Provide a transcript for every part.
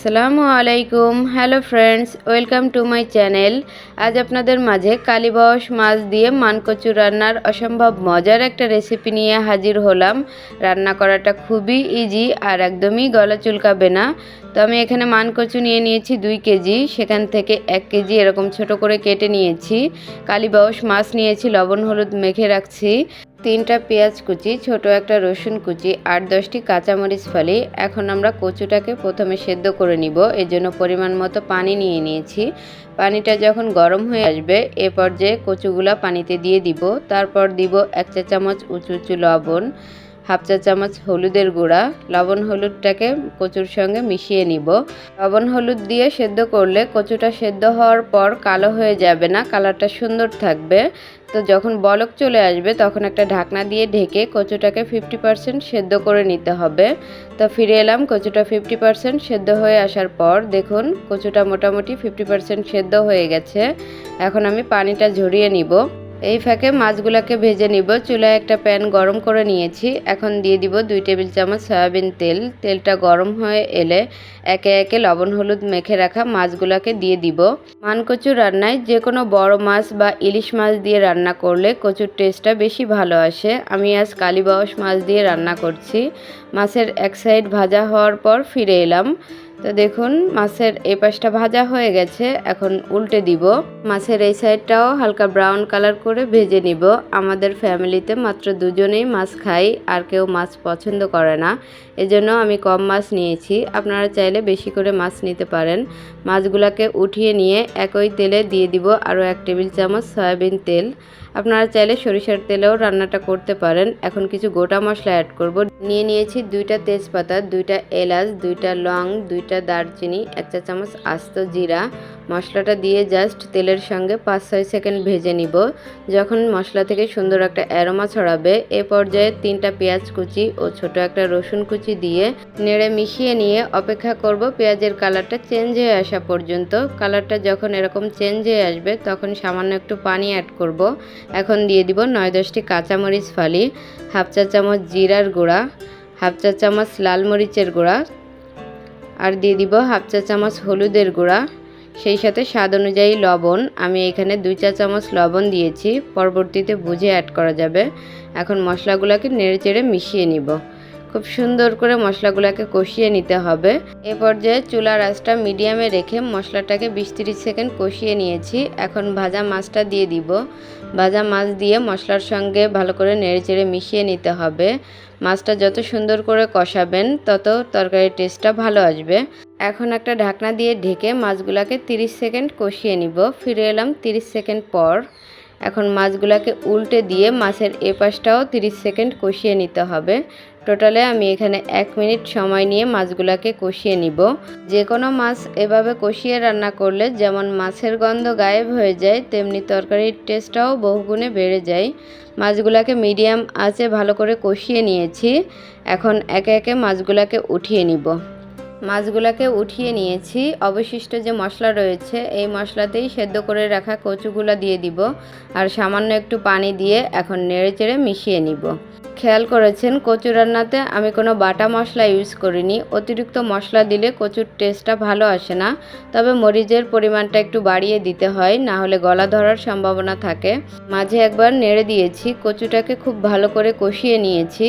আসসালামু আলাইকুম। Hello friends welcome to my channel আজ আপনাদের মাঝে কালীবাস মাছ দিয়ে মানকচু রান্নার অসম্ভব মজার একটা রেসিপি নিয়ে হাজির হলাম। রান্না করাটা খুবই ইজি আর একদমই গলা চুলকাবে না। তো আমি এখানে মানকচু নিয়ে নিয়েছি দুই কেজি, সেখান থেকে এক কেজি এরকম ছোট করে কেটে নিয়েছি। কালীবাস মাছ নিয়েছি, লবণ, হলুদ মেখে রাখছি। তিনটা পেঁয়াজ কুচি, ছোট একটা রসুন কুচি আট দশটি কাঁচামরিচ ফালি। এখন আমরা কচুটাকে প্রথমে সেদ্ধ করে নিব। এর জন্য পরিমাণ মতো পানি নিয়ে নিয়েছি। পানিটা যখন গরম হয়ে আসবে, এ পর্যায়ে কচুগুলা পানিতে দিয়ে দিব। তারপর দিব এক চা চামচ উঁচু উঁচু লবণ। হাফ চা চামচ হলুদের গুঁড়া, লবণ হলুদটাকে কচুর সঙ্গে মিশিয়ে নিব। লবণ হলুদ দিয়ে সেদ্ধ করলে কচুটা সেদ্ধ হওয়ার পর কালো হয়ে যাবে না, কালারটা সুন্দর থাকবে। তো যখন বলক চলে আসবে, তখন একটা ঢাকনা দিয়ে ঢেকে কচুটাকে ফিফটি পার্সেন্ট সেদ্ধ করে নিতে হবে। তো ফিরে এলাম, কচুটা ফিফটি পার্সেন্ট সেদ্ধ হয়ে আসার পর দেখুন, কচুটা মোটামুটি ফিফটি পার্সেন্ট সেদ্ধ হয়ে গেছে। এখন আমি পানিটা ঝরিয়ে নিব। এই ফাঁকে মাছগুলোকে ভেজে নিব। চুলায় একটা প্যান গরম করে নিয়েছি। এখন দিয়ে দিব দুই টেবিল চামচ সয়াবিন তেল। তেলটা গরম হয়ে এলে একে একে লবণ, হলুদ মেখে রাখা মাছগুলোকে দিয়ে দিব। মানকচু রান্নায় যে কোনো বড় মাছ বা ইলিশ মাছ দিয়ে রান্না করলে কচুর টেস্টটা বেশি ভালো আসে। আমি আজ কালীবাউস মাছ দিয়ে রান্না করছি। মাছের এক সাইড ভাজা হওয়ার পর ফিরে এলাম। তো দেখুন, মাছের এই পাশটা ভাজা হয়ে গেছে। এখন উল্টে দিব। মাছের এই সাইডটাও হালকা ব্রাউন কালার করে ভেজে নিব। আমাদের ফ্যামিলিতে মাত্র দুজনেই মাছ খাই, আর কেউ মাছ পছন্দ করে না। এজন্য আমি কম মাছ নিয়েছি। আপনারা চাইলে বেশি করে মাছ নিতে পারেন। মাছগুলোকে উঠিয়ে নিয়ে একই তেলে দিয়ে দিব আরও এক টেবিল চামচ সয়াবিন তেল। আপনারা চাইলে সরিষার তেলেও রান্নাটা করতে পারেন। এখন কিছু গোটা মশলা অ্যাড করব। নিয়ে নিয়েছি দুইটা তেজপাতা, দুইটা এলাচ, দুইটা লং, দুইটা দারচিনি, এক চা চামচ আস্ত জিরা মশলাটা দিয়ে জাস্ট তেলের সঙ্গে পাঁচ, ছয় সেকেন্ড ভেজে নিব। যখন মশলা থেকে সুন্দর একটা অ্যারোমা ছড়াবে, এ পর্যায়ে তিনটা পেঁয়াজ কুচি ও ছোট একটা রসুন কুচি দিয়ে নেড়ে মিশিয়ে নিয়ে অপেক্ষা করব পেঁয়াজের কালারটা চেঞ্জ হয়ে আসা পর্যন্ত। কালারটা যখন এরকম চেঞ্জ হয়ে আসবে, তখন সামান্য একটু পানি অ্যাড করব। এখন দিয়ে দিব নয় দশটি কাঁচামরিচ ফালি, হাফ চা চামচ জিরার গুঁড়া, হাফ চা চামচ লাল মরিচের গুঁড়া, আর দিয়ে দিব হাফ চা চামচ হলুদের গুঁড়া। সেই সাথে স্বাদ অনুযায়ী লবণ। আমি এখানে দুই চা চামচ লবণ দিয়েছি। পরবর্তীতে বুঝে অ্যাড করা যাবে। এখন মশলাগুলোকে নেড়ে চেড়ে মিশিয়ে নিব। খুব সুন্দর করে মশলাগুলোকে কষিয়ে নিতে হবে। এ পর্যায়ে চুলার আঁচটা মিডিয়ামে রেখে মশলাটাকে বিশ তিরিশ সেকেন্ড কষিয়ে নিয়েছি। এখন ভাজা মাছটা দিয়ে দিব। ভাজা মাছ দিয়ে মশলার সঙ্গে ভালো করে নেড়েচেড়ে মিশিয়ে নিতে হবে। মাছটা যত সুন্দর করে কষাবেন, তত তরকারির টেস্টটা ভালো আসবে। এখন একটা ঢাকনা দিয়ে ঢেকে মাছগুলোকে 30 সেকেন্ড কষিয়ে নিব। ফিরে এলাম 30 সেকেন্ড পর। এখন মাছগুলোকে উল্টে দিয়ে মাছের এ পাশটাও 30 সেকেন্ড কষিয়ে নিতে হবে। টোটালে আমি এখানে এক মিনিট সময় নিয়ে মাছগুলোকে কষিয়ে নিব। যে কোনো মাছ এভাবে কষিয়ে রান্না করলে যেমন মাছের গন্ধ গায়েব হয়ে যায়, তেমনি তরকারির টেস্টটাও বহুগুণে বেড়ে যায়। মাছগুলোকে মিডিয়াম আঁচে ভালো করে কষিয়ে নিয়েছি। এখন একে একে মাছগুলোকে উঠিয়ে নিব। মাছগুলোকে উঠিয়ে নিয়েছি। অবশিষ্ট যে মশলা রয়েছে, এই মশলাতেই সেদ্ধ করে রাখা কচুগুলো দিয়ে দিব। আর সামান্য একটু পানি দিয়ে এখন নেড়ে চেড়ে মিশিয়ে নিব। খেয়াল করেছেন কচু রান্নাতে আমি কোনো বাটা মশলা ইউজ করিনি। অতিরিক্ত মশলা দিলে কচুর টেস্টটা ভালো আসে না। তবে মরিচের পরিমাণটা একটু বাড়িয়ে দিতে হয়, না হলে গলা ধরার সম্ভাবনা থাকে। মাঝে একবার নেড়ে দিয়েছি, কচুটাকে খুব ভালো করে কষিয়ে নিয়েছি।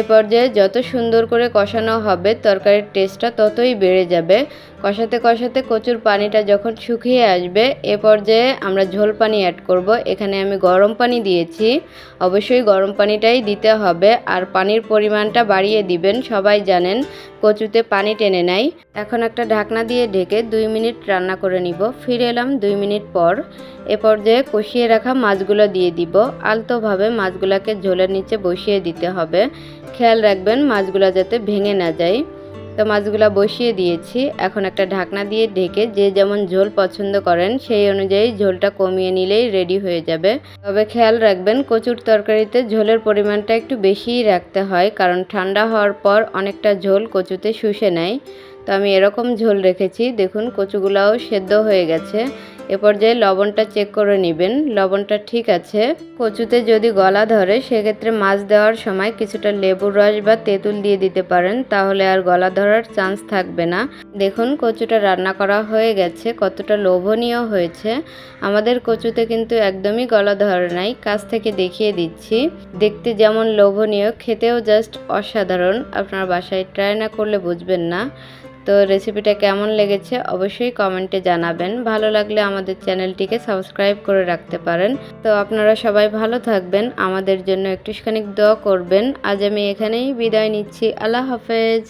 এ পর্যায়ে যত সুন্দর করে কষানো হবে, তরকারির টেস্টটা ততই বেড়ে যাবে। কষাতে কষাতে কচুর পানিটা যখন শুকিয়ে আসবে, এ পর্যায়ে আমরা ঝোল পানি অ্যাড করব। এখানে আমি গরম পানি দিয়েছি। অবশ্যই গরম পানিটাই দিতে হবে আর পানির পরিমাণটা বাড়িয়ে দিবেন, সবাই জানেন। কচুতে পানি টেনে নেয়। এখন একটা ঢাকনা দিয়ে ঢেকে দুই মিনিট রান্না করে নিব। ফিরে এলাম দুই মিনিট পর। এ পর্যায়ে কষিয়ে রাখা মাছগুলো দিয়ে দিব। আলতোভাবে মাছগুলোকে ঝোলের নিচে বসিয়ে দিতে হবে। খেয়াল রাখবেন মাছগুলো যাতে ভেঙে না যায়। তো মাছগুলো বসিয়ে দিয়েছি। এখন একটা ঢাকনা দিয়ে ঢেকে যে যেমন ঝোল পছন্দ করেন, সেই অনুযায়ী ঝোলটা কমিয়ে নিলেই রেডি হয়ে যাবে। তবে খেয়াল রাখবেন, কচুর তরকারিতে ঝোলের পরিমাণটা একটু বেশিই রাখতে হয়, কারণ ঠান্ডা হওয়ার পর অনেকটা ঝোল কচুতে শুষে নেয়। তো আমি এরকম ঝোল রেখেছি। দেখুন, কচুগুলাও সেদ্ধ হয়ে গেছে। এ পর্যায়ে লবণটা চেক করে নেবেন। লবণটা ঠিক আছে। কচুতে যদি গলা ধরে, সেক্ষেত্রে মাছ দেওয়ার সময় কিছুটা লেবুর রস বা তেঁতুল দিয়ে দিতে পারেন। তাহলে আর গলা ধরার চান্স থাকবে না। দেখুন, কচুটা রান্না করা হয়ে গেছে। কতটা লোভনীয় হয়েছে। আমাদের কচুতে কিন্তু একদমই গলা ধরে নাই। কাছ থেকে দেখিয়ে দিচ্ছি। দেখতে যেমন লোভনীয়, খেতেও জাস্ট অসাধারণ। আপনার বাসায় ট্রাই না করলে বুঝবেন না। তো রেসিপিটা কেমন লেগেছে অবশ্যই কমেন্টে জানাবেন। ভালো লাগলে আমাদের চ্যানেলটিকে সাবস্ক্রাইব করে রাখতে পারেন। তো আপনারা সবাই ভালো থাকবেন, আমাদের জন্য একটুখানি দোয়া করবেন। আজ আমি এখানেই বিদায় নিচ্ছি। আল্লাহ হাফেজ।